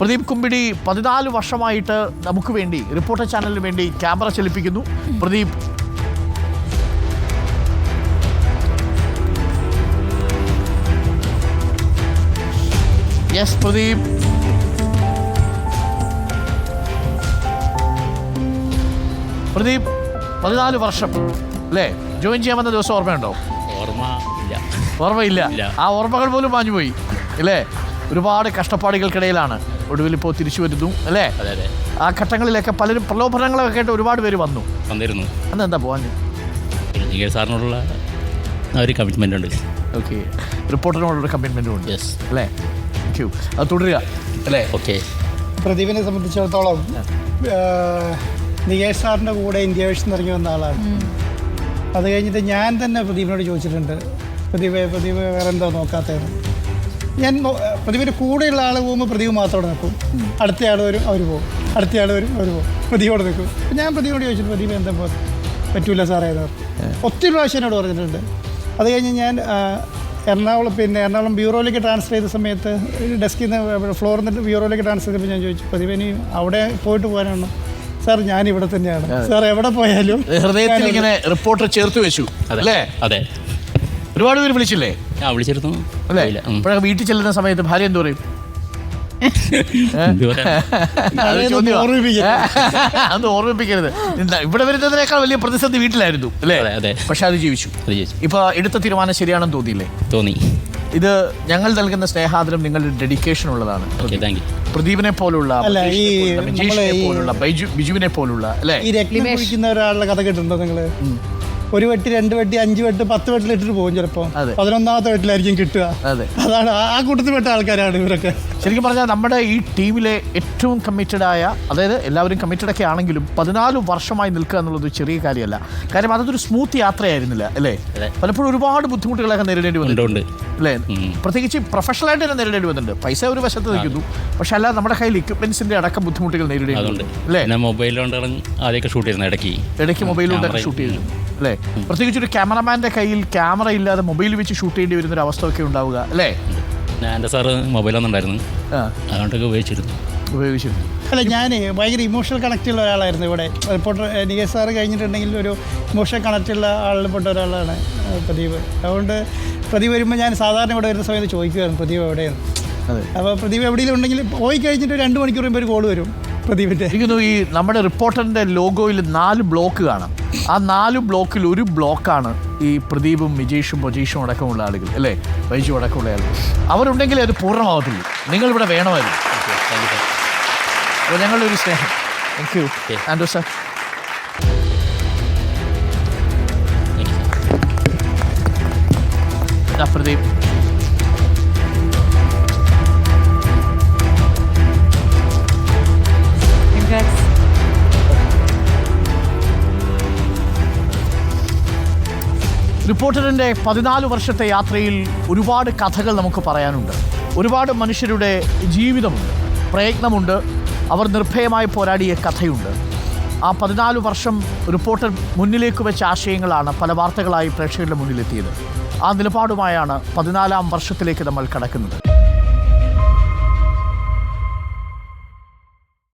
പ്രദീപ് കുമ്പിടി പതിനാല് വർഷമായിട്ട് നമുക്ക് വേണ്ടി റിപ്പോർട്ടർ ചാനലിന് വേണ്ടി ക്യാമറ ചലിപ്പിക്കുന്നു. പ്രദീപ്. യെസ് പ്രദീപ്. പ്രദീപ് പതിനാല് വർഷം. അല്ലേ? ജോയിൻ ചെയ്യാൻ വന്ന ദിവസം ഓർമ്മയുണ്ടോ? ഓർമ്മ ഇല്ല. ഓർമ്മയില്ല ആ ഓർമ്മകൾ പോലും മാഞ്ഞുപോയി. അല്ലേ ഒരുപാട് കഷ്ടപ്പാടുകൾക്കിടയിലാണ് ഒടുവിൽ ഇപ്പോൾ തിരിച്ചു വരുന്നു അല്ലേ? ആ ഘട്ടങ്ങളിലൊക്കെ പലരും പ്രലോഭനങ്ങളൊക്കെ ആയിട്ട് ഒരുപാട് പേര് വന്നു. വന്നിരുന്നു. അന്ന് എന്താ പോകാൻ സാറിനോടുള്ള ആ ഒരു കമ്മിറ്റ്മെന്റ് ഉണ്ട്. ഓക്കെ. റിപ്പോർട്ടറിനോടൊരു കമ്മിറ്റ്മെന്റും ഉണ്ട്. യെസ് അല്ലേ? താങ്ക് യു അത് തുടരുക. അല്ലേ? ഓക്കെ. പ്രദീപിനെ സംബന്ധിച്ചിടത്തോളം നികേഷ് സാറിന്റെ കൂടെ ഇന്ത്യ വിഷൻ ഇറങ്ങി വന്ന ആളാണ്. അത് കഴിഞ്ഞിട്ട് ഞാൻ തന്നെ പ്രദീപിനോട് ചോദിച്ചിട്ടുണ്ട്. പ്രദീപ് പ്രദീപ് വേറെ എന്താ നോക്കാത്തതെന്ന്. ഞാൻ നോ- കൂടെയുള്ള ആൾ പോകുമ്പോൾ പ്രതിവ് മാത്രം നിൽക്കും. അടുത്ത ആൾ വരും അവർ പോകും. അടുത്ത ആൾ വരും അവർ പോകും. പ്രതിയോട് നിൽക്കും. അപ്പം ഞാൻ പ്രതിയോട് ചോദിച്ചു പ്രദീപ് എന്താ പോകും പറ്റൂല സാറേ എന്ന് പറഞ്ഞു. ഒത്തിരി പ്രാവശ്യം എന്നോട് പറഞ്ഞിട്ടുണ്ട്. അത് കഴിഞ്ഞ് ഞാൻ എറണാകുളം പിന്നെ എറണാകുളം ബ്യൂറോയിലേക്ക് ട്രാൻസ്ഫർ ചെയ്ത സമയത്ത് ഡെസ്കിൽ നിന്ന് ഫ്ലോറിൽ നിന്ന് ബ്യൂറോയിലേക്ക് ട്രാൻസ്ഫർ ചെയ്തപ്പോൾ ഞാൻ ചോദിച്ചു പ്രതിഭ ഇനി അവിടെ പോയിട്ട് പോകാനാണോ? സാർ ഞാൻ ഇവിടെ തന്നെയാണ്. സാർ എവിടെ പോയാലും ഹൃദയത്തിൽ ഇങ്ങനെ റിപ്പോർട്ടർ ചേർത്ത് വെച്ചു. അതെ. അല്ലേ? അതെ. ഒരുപാട് പേര് വിളിച്ചില്ലേ? ആ വിളിച്ചിരുന്നു. അല്ലേ? ഇല്ല, ഉം. ഇപ്പോഴൊക്കെ വീട്ടിൽ ചെല്ലുന്ന സമയത്ത് ഭാര്യ എന്ത് പറയും? എന്ത്? അത് അതൊന്ന് ചോദ്യമാ. ഓർമ്മിപ്പിക്കരുത്. അത് ഓർമ്മിപ്പിക്കരുത്. എന്താ, ഇവിടെ വരുന്നതിനേക്കാൾ വലിയ പ്രതിസന്ധി വീട്ടിലായിരുന്നു അല്ലേ? അതെ, അതെ. പക്ഷെ അത് ജീവിച്ചു. അത് ചോദിച്ചു ഇപ്പൊ എടുത്ത തീരുമാനം ശരിയാണെന്ന് തോന്നിയില്ലേ? തോന്നി. ഇത് ഞങ്ങൾ നൽകുന്ന സ്നേഹാദരം നിങ്ങളുടെ ഡെഡിക്കേഷൻ ഉള്ളതാണ്. ഓക്കെ താങ്ക് യു പ്രദീപിനെ പോലുള്ള അല്ല, ഈ പ്രതീഷിനെ പോലുള്ള, നമ്മളെ വിജീഷിനെ ഈ- പോലുള്ള ബൈജു ബിജുവിനെ പോലുള്ള അല്ലേ? ഈ രക്തം ഒരാളുടെ കഥ കേട്ടിട്ടുണ്ടോ നിങ്ങൾ ഒരു വെട്ടി രണ്ട് വെട്ടി അഞ്ച് വെട്ട് പത്ത് വെട്ടിലിട്ടിട്ട് പോകും ചിലപ്പോൾ. പതിനൊന്നാമത്തെ വെട്ടിലായിരിക്കും കിട്ടുക. അതെ. അതാണ് ആ- കൂട്ടത്തിൽ പെട്ട ആൾക്കാരാണ് ഇവരൊക്കെ. ശരിക്കും പറഞ്ഞാൽ നമ്മുടെ ഈ ടീമിലെ ഏറ്റവും കമ്മിറ്റഡ് ആയ അതായത് എല്ലാവരും കമ്മിറ്റഡ് ഒക്കെ ആണെങ്കിലും പതിനാല് വർഷമായി നിൽക്കുക എന്നുള്ളത് ചെറിയ കാര്യമല്ല. കാര്യം അതൊരു സ്മൂത്ത് യാത്രയായിരുന്നില്ല അല്ലേ? പലപ്പോഴും ഒരുപാട് ബുദ്ധിമുട്ടുകളൊക്കെ നേരിടേണ്ടി വന്നിട്ടുണ്ട്. അല്ലേ. പ്രത്യേകിച്ച് പ്രൊഫഷണലായിട്ട് തന്നെ നേരിടേണ്ടി വന്നിട്ടുണ്ട്. പൈസ ഒരു വശത്ത് നിൽക്കുന്നു. പക്ഷെ അല്ല നമ്മുടെ കയ്യിൽ ഇക്വിപ്മെന്റ്സിന്റെ അടക്കം ബുദ്ധിമുട്ടുകൾ നേരിടേണ്ടി അല്ലേ? മൊബൈലുകൊണ്ടാണ് ആദ്യമൊക്കെ ഷൂട്ട് ചെയ്യുന്നത് ഇടയ്ക്ക്. ഇടയ്ക്ക് ഷൂട്ട് ചെയ്തു അല്ലേ? പ്രത്യേകിച്ച് ഒരു ക്യാമറമാന്റെ കയ്യിൽ ക്യാമറ ഇല്ലാതെ മൊബൈൽ വെച്ച് ഷൂട്ട് ചെയ്യേണ്ടി വരുന്ന ഒരു അവസ്ഥ ഒക്കെ ഉണ്ടാവുക അല്ലേ? ഞാൻ എന്റെ സാറ് മൊബൈലൊന്നും ഉണ്ടായിരുന്നു. അതുകൊണ്ടൊക്കെ ഉപയോഗിച്ചിരുന്നു. ഉപയോഗിച്ചിരുന്നു. അല്ല ഞാൻ ഭയങ്കര ഇമോഷണൽ കണക്റ്റ് ഉള്ള ഒരാളായിരുന്നു ഇവിടെ. റിപ്പോർട്ടർ നികേഷ് സാറ് കഴിഞ്ഞിട്ടുണ്ടെങ്കിൽ ഒരു ഇമോഷണൽ കണക്റ്റ് ഉള്ള ആളിൽപ്പെട്ട ഒരാളാണ് പ്രദീപ്. അതുകൊണ്ട് പ്രദീപ് വരുമ്പോൾ ഞാൻ സാധാരണ ഇവിടെ വരുന്ന സമയത്ത് ചോദിക്കുമായിരുന്നു പ്രദീപ് എവിടെയാണ് അതെ. അപ്പോൾ പ്രദീപ് എവിടെയെങ്കിലും ഉണ്ടെങ്കിൽ പോയി കഴിഞ്ഞിട്ട് രണ്ട് മണിക്കൂർ കഴിയുമ്പോൾ ഒരു കോൾ വരും. പ്രദീപിന്റെ ഇരിക്കുന്നു. ഈ നമ്മുടെ റിപ്പോർട്ടറിന്റെ ലോഗോയിൽ നാല് ബ്ലോക്ക് കാണാം. ആ നാല് ബ്ലോക്കിൽ ഒരു ബ്ലോക്കാണ് ഈ പ്രദീപും വിജീഷും പ്രജീഷും അടക്കമുള്ള ആളുകൾ അല്ലേ? വൈജു അടക്കമുള്ള ആളുകൾ. അവരുണ്ടെങ്കിൽ അത് പൂർണമാവത്തില്ല. നിങ്ങൾ ഇവിടെ വേണമായിരുന്നു അപ്പോൾ ഞങ്ങളുടെ ഒരു സ്നേഹം. Thank you. Anto sir. Pradeep. റിപ്പോർട്ടറിന്റെ പതിനാല് വർഷത്തെ യാത്രയിൽ ഒരുപാട് കഥകൾ നമുക്ക് പറയാനുണ്ട്. ഒരുപാട് മനുഷ്യരുടെ ജീവിതമുണ്ട്. പ്രയത്നമുണ്ട്. അവർ നിർഭയമായി പോരാടിയ കഥയുണ്ട്. ആ പതിനാല് വർഷം റിപ്പോർട്ടർ മുന്നിലേക്ക് വെച്ച ആശയങ്ങളാണ് പല വാർത്തകളായി പ്രേക്ഷകരുടെ മുന്നിലെത്തിയത്. ആ നിലപാടുമായാണ് പതിനാലാം വർഷത്തിലേക്ക് നമ്മൾ കടക്കുന്നത്.